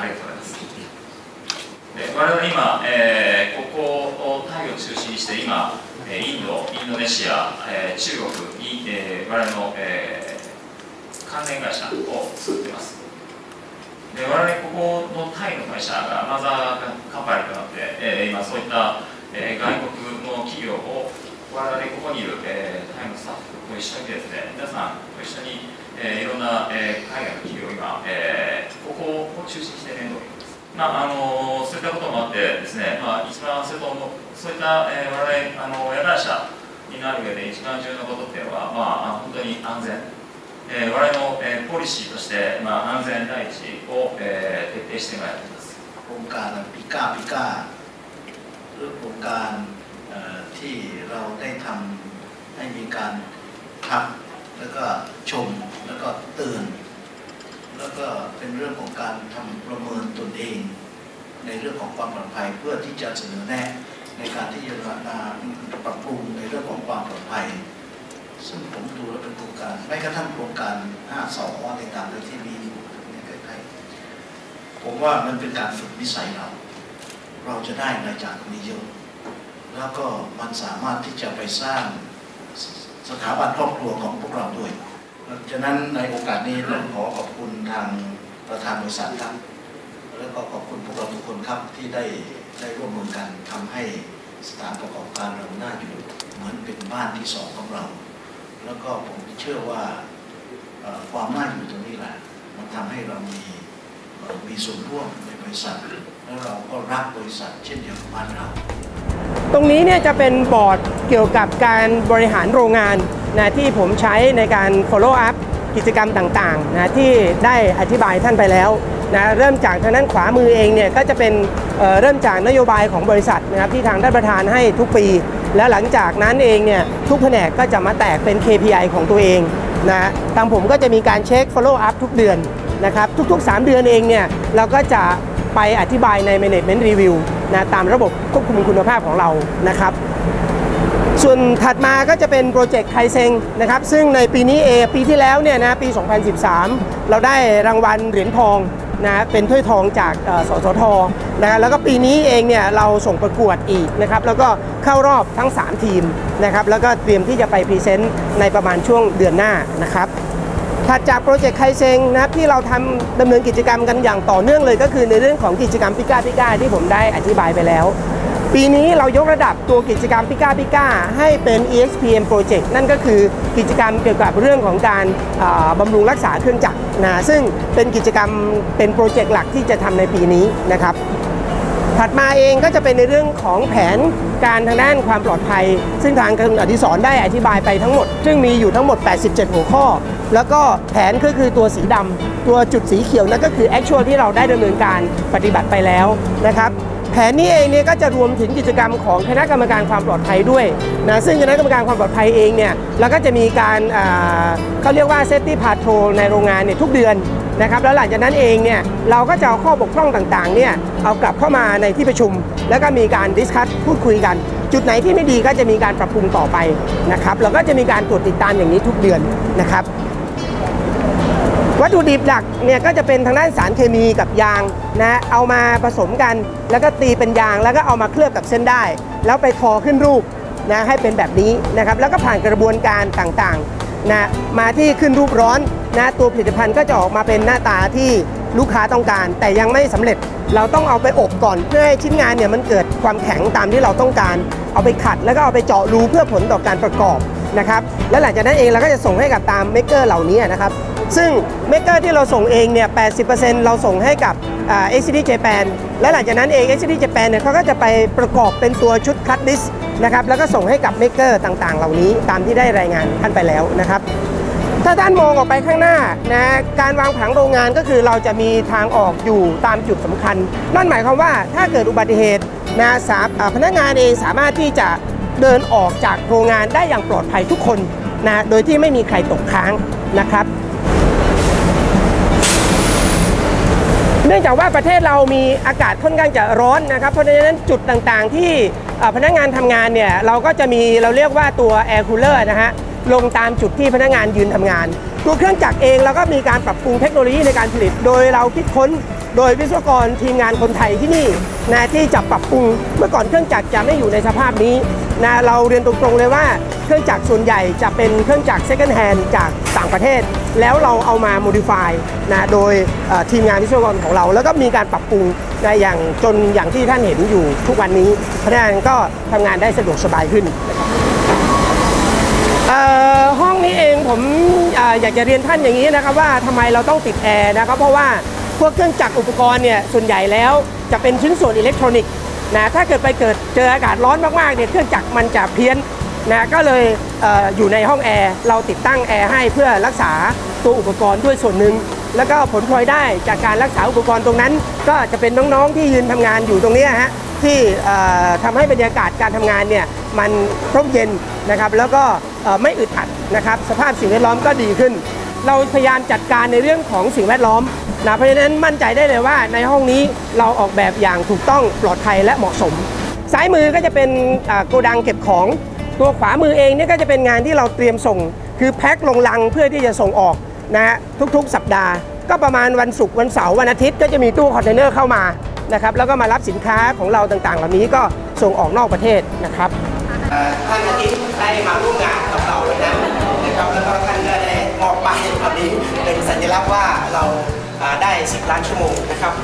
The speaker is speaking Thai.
ありがとうございます。で我々今、えー、ここをタイを中心にして今、インド、インドネシア、えー、中国に、えー、我々の、えー、関連会社を作っています。で我々ここのタイの会社がマザーカンパニーとなって、えー、今そういった、えー、外国の企業を我々ここにいる、えー、タイのスタッフと一緒にですね皆さんと一緒に、えー、いろんな、えー、海外の企業を今、えー、ここを中心にして面倒を見ますまああのそういったこともあってですね、まあ、一番それとそういった、えー、我々あの親会社になる上で一番重要なことっていうのは、まあ、本当に安全えー、我々の、えー、ポリシーとして、まあ、安全第一を、えー、徹底してまいりますโครงการพิก้าพิก้าหรือโครงการ ที่เราได้ทำให้มีการทักแล้วก็ชมแล้วก็เตือนแล้วก็เป็นเรื่องของการทำประเมินตนเอง ในเรื่องของความปลอดภัยเพื่อที่จะเสนอแนะในการที่จะปรับปรุงในเรื่องของความปลอดภัย ซึ่งผมดูแล้วเป็นโครงการแม้กระทั่งโครงการ 5สอในต่างประเทศที่มีอยู่ในใกล้ๆผมว่ามันเป็นการฝึกวิสัยเรา เราจะได้รายจากตรงนี้เยอะ แล้วก็มันสามารถที่จะไปสร้างสถาบันครอบครัวของพวกเราด้วยฉะนั้นในโอกาสนี้เราขอขอบคุณทางประธานบริษัทครับแล้วก็ขอบคุณพวกเราทุกคนครับที่ได้ได้ร่วมมือกันทำให้สถานประกอบการเราหน้าอยู่เหมือนเป็นบ้านที่สองของเรา แล้วก็ผมเชื่อว่าความน่าอยู่ตรงนี้แหละมันทำให้เรามีมีส่วนร่วมในบริษัท แล้วเราก็รักบริษัทเช่นเดียวกับบ้านเรา ตรงนี้เนี่ยจะเป็นบอร์ดเกี่ยวกับการบริหารโรงงานนะที่ผมใช้ในการ follow up กิจกรรมต่างๆนะที่ได้อธิบายท่านไปแล้วนะเริ่มจากทางด้านขวามือเองเนี่ยก็จะเป็นเเริ่มจากนโยบายของบริษัทนะครับที่ทางท่านประธานให้ทุกปี และหลังจากนั้นเองเนี่ยทุกแผนกก็จะมาแตกเป็น KPI ของตัวเองนะทางผมก็จะมีการเช็ค follow up ทุกเดือนนะครับทุกๆ 3 เดือนเองเนี่ยเราก็จะไปอธิบายใน management review นะตามระบบควบคุมคุณภาพของเรานะครับ ส่วนถัดมาก็จะเป็นโปรเจกต์ไคเซงนะครับซึ่งในปีนี้เอปีที่แล้วเนี่ยนะปี 2013 เราได้รางวัลเหรียญทองนะเป็นถ้วยทองจากสสทนะแล้วก็ปีนี้เองเนี่ยเราส่งประกวดอีกนะครับแล้วก็เข้ารอบทั้ง 3 ทีมนะครับแล้วก็เตรียมที่จะไปพรีเซนต์ในประมาณช่วงเดือนหน้านะครับ ถัดจากโปรเจกต์ไคเซงนะครับที่เราทำดำเนินกิจกรรมกันอย่างต่อเนื่องเลย ก็คือในเรื่องของกิจกรรมพิก้าพิก้าที่ผมได้อธิบายไปแล้ว ปีนี้เรายกระดับตัวกิจกรรมพิก้าพิก้าให้เป็น EXPM Project นั่นก็คือกิจกรรมเกี่ยวกับเรื่องของการบำรุงรักษาเครื่องจักรนะซึ่งเป็นกิจกรรมเป็นโปรเจกต์หลักที่จะทำในปีนี้นะครับถัดมาเองก็จะเป็นในเรื่องของแผนการทางด้านความปลอดภัย ซึ่งทางคุณอธิศรได้อธิบายไปทั้งหมด ซึ่งมีอยู่ทั้งหมด 87 หัวข้อ แล้วก็แผนก็คือตัวสีดำตัวจุดสีเขียวนั่นก็คือ actual ที่เราได้ดำเนินการปฏิบัติไปแล้วนะครับแผนนี้เองเนี่ยก็จะรวมถึงกิจกรรมของคณะกรรมการความปลอดภัยด้วยนะซึ่งคณะกรรมการความปลอดภัยเองเนี่ยเราก็จะมีการเขาเรียกว่าเซฟตี้พาโทรในโรงงานเนี่ยทุกเดือนนะครับแล้วหลังจากนั้นเองเนี่ยเราก็จะเอาข้อบกพร่องต่างๆเนี่ยเอากลับเข้ามาในที่ประชุม แล้วก็มีการดิสคัทพูดคุยกัน จุดไหนที่ไม่ดีก็จะมีการปรับปรุงต่อไปนะครับเราก็จะมีการตรวจติดตามอย่างนี้ทุกเดือนนะครับ วัตถุดิบหลักเนี่ยก็จะเป็นทางด้านสารเคมีกับยางนะเอามาผสมกัน แล้วก็ตีเป็นยางแล้วก็เอามาเคลือบกับเส้นได้ แล้วไปทอขึ้นรูปนะให้เป็นแบบนี้นะครับแล้วก็ผ่านกระบวนการต่างๆนะมาที่ขึ้นรูปร้อนนะตัวผลิตภัณฑ์ก็จะออกมาเป็นหน้าตาที่ลูกค้าต้องการ แต่ยังไม่สำเร็จเราต้องเอาไปอบก่อนเพื่อให้ชิ้นงานเนี่ยมันเกิดความแข็งตามที่เราต้องการ เอาไปขัดแล้วก็เอาไปเจาะรูเพื่อผลต่อการประกอบนะครับและหลังจากนั้นเองเราก็จะส่งให้กับตามเมกเกอร์เหล่านี้นะครับ ซึ่งเมกเกอร์ที่เราส่งเองเนี่ย 80%เราส่งให้กับเอ็กซิตี้เจแปนและหลังจากนั้นเองเอ็กซิตี้เจแปนเนี่ยเขาก็จะไปประกอบเป็นตัวชุดคัตดิสนะครับ แล้วก็ส่งให้กับเมกเกอร์ต่างๆ เหล่านี้ตามที่ได้รายงานท่านไปแล้วนะครับถ้าท่านมองออกไปข้างหน้านะการวางผังโรงงานก็คือเราจะมีทางออกอยู่ตามจุดสำคัญ นั่นหมายความว่าถ้าเกิดอุบัติเหตุนะสาพนักงานเองสามารถที่จะเดินออกจากโรงงานได้อย่างปลอดภัยทุกคนนะโดยที่ไม่มีใครตกค้างนะครับ เนื่องจากว่าประเทศเรามีอากาศค่อนข้างจะร้อนนะครับ เพราะฉะนั้นจุดต่างๆที่พนักงานทำงานเนี่ยเราก็จะมีเราเรียกว่าตัวแอร์คูลเลอร์นะฮะลงตามจุดที่พนักงานยืนทำงาน ตัวเครื่องจักรเองเราก็มีการปรับปรุงเทคโนโลยีในการผลิต โดยเราคิดค้น โดยวิศวกรทีมงานคนไทยที่นี่นะที่จะปรับปรุงเมื่อก่อนเครื่องจักรจะไม่อยู่ในสภาพนี้นะเราเรียนตรงๆเลยว่าเครื่องจักรส่วนใหญ่จะเป็นเครื่องจักร second hand จากต่างประเทศ แล้วเราเอามา modify นะโดยทีมงานวิศวกรของเรา แล้วก็มีการปรับปรุงนะอย่างจนอย่างที่ท่านเห็นอยู่ทุกวันนี้พนักงานก็ทำงานได้สะดวกสบายขึ้นห้องนี้เองผมอออยากจะเรียนท่านอย่างนี้นะครับว่าทำไมเราต้องติดแอร์นะครับเพราะว่า พวกเครื่องจักรอุปกรณ์เนี่ยส่วนใหญ่แล้วจะเป็นชิ้นส่วนอิเล็กทรอนิกส์นะถ้าเกิดไปเกิดเจออากาศร้อนมากๆเนี่ยเครื่องจักรมันจะเพี้ยนนะก็เลยเอออยู่ในห้องแอร์เราติดตั้งแอร์ให้เพื่อรักษาตัวอุปกรณ์ด้วยส่วนหนึ่งแล้วก็ผลพลอยได้จากการรักษาอุปกรณ์ตรงนั้น ก็จะเป็นน้องๆที่ยืนทำงานอยู่ตรงนี้ฮะที่เอ่อทำให้บรรยากาศการทำงานเนี่ยมันร่มเย็นนะครับแล้วก็ไม่อึดอัดนะครับสภาพสิ่งแวดล้อมก็ดีขึ้น เราพยายามจัดการในเรื่องของสิ่งแวดล้อม นะเพราะฉะนั้นมั่นใจได้เลยว่าในห้องนี้เราออกแบบอย่างถูกต้องปลอดภัยและเหมาะสม ซ้ายมือก็จะเป็นโกดังเก็บของ ตัวขวามือเองเนี่ยก็จะเป็นงานที่เราเตรียมส่ง คือแพ็คลงลังเพื่อที่จะส่งออกนะฮะทุกๆ สัปดาห์ ก็ประมาณวันศุกร์วันเสาร์วันอาทิตย์ก็จะมีตู้คอนเทนเนอร์เข้ามานะครับแล้วก็มารับสินค้าของเราต่างๆ เหล่านี้ก็ส่งออกนอกประเทศนะครับท่านอาทิตย์ได้มาร่วมงานกับเราเลยนะนะครับแล้วก็ท่านก็ได้มอบป้ายแบบนี้เป็นสัญลักษณ์ว่าเรา ได้ 10 ล้านชั่วโมงนะครับ